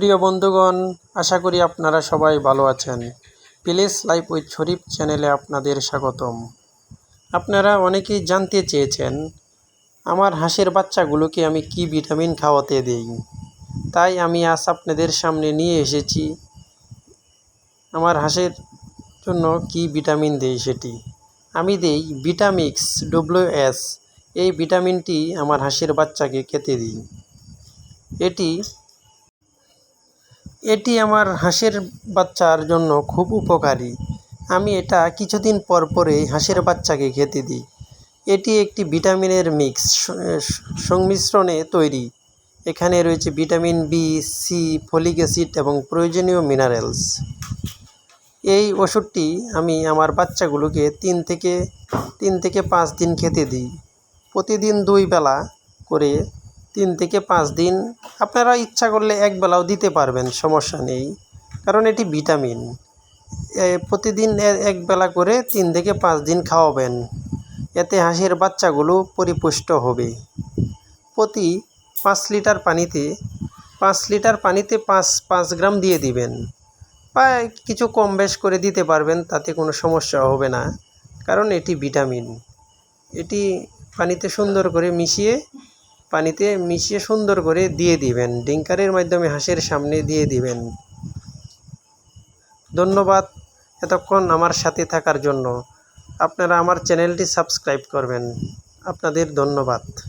প্রিয় বন্ধুগণ, আশা করি আপনারা সবাই ভালো আছেন। প্লেস লাইফ উইথ শরীফ চ্যানেলে আপনাদের স্বাগতম। আপনারা অনেকেই জানতে চেয়েছেন, আমার হাঁসের বাচ্চাগুলোকে আমি কি ভিটামিন খাওয়াতে দেই? তাই আমি আজ আপনাদের সামনে নিয়ে এসেছি, আমার হাঁসের জন্য কি ভিটামিন দেই সেটি। আমি দেই ভিটামিক্স, ডব্লিউ এস, এই ভিটামিনটি আমার হাঁসের বাচ্চাকে খেতে দিই। এটি এটি আমার হাঁসের বাচ্চার জন্য খুব উপকারী। আমি এটা কিছুদিন পর পরেই হাঁসের বাচ্চাকে খেতে দিই। এটি একটি ভিটামিনের মিক্স সংমিশ্রণে তৈরি। এখানে রয়েছে vitamin B, C, folic acid এবং প্রয়োজনীয় মিনারেলস। এই ওষুধটি আমি আমার বাচ্চাগুলোকে তিন থেকে তিন থেকে পাঁচ দিন খেতে দিই। প্রতিদিন দুই বেলা করে তিন থেকে পাঁচ দিন। আপনারা ইচ্ছা করলে এক বেলাও দিতে পারবেন, সমস্যা নেই। কারণ এটি ভিটামিন। প্রতিদিন এ- এক বেলা করে তিন থেকে পাঁচ দিন খাওয়াবেন। এতে হাঁসের বাচ্চাগুলো পরিপুষ্ট হবে। প্রতি পাঁচ লিটার পানিতে, পাঁচ লিটার পানিতে পাঁচ পাঁচ গ্রাম দিয়ে দিবেন। বা কিছু কম বেশ করে দিতে পারবেন, তাতে কোনো সমস্যা হবে না। কারণ এটি ভিটামিন। এটি পানিতে সুন্দর করে মিশিয়ে পানিতে মিশিয়ে সুন্দর করে দিয়ে দিবেন। ডিঙ্কারের মাধ্যমে হাঁসের সামনে দিয়ে দিবেন। ধন্যবাদ এতক্ষণ আমার সাথে থাকার জন্য। আপনারা আমার চ্যানেলটি সাবস্ক্রাইব করবেন। আপনাদের ধন্যবাদ।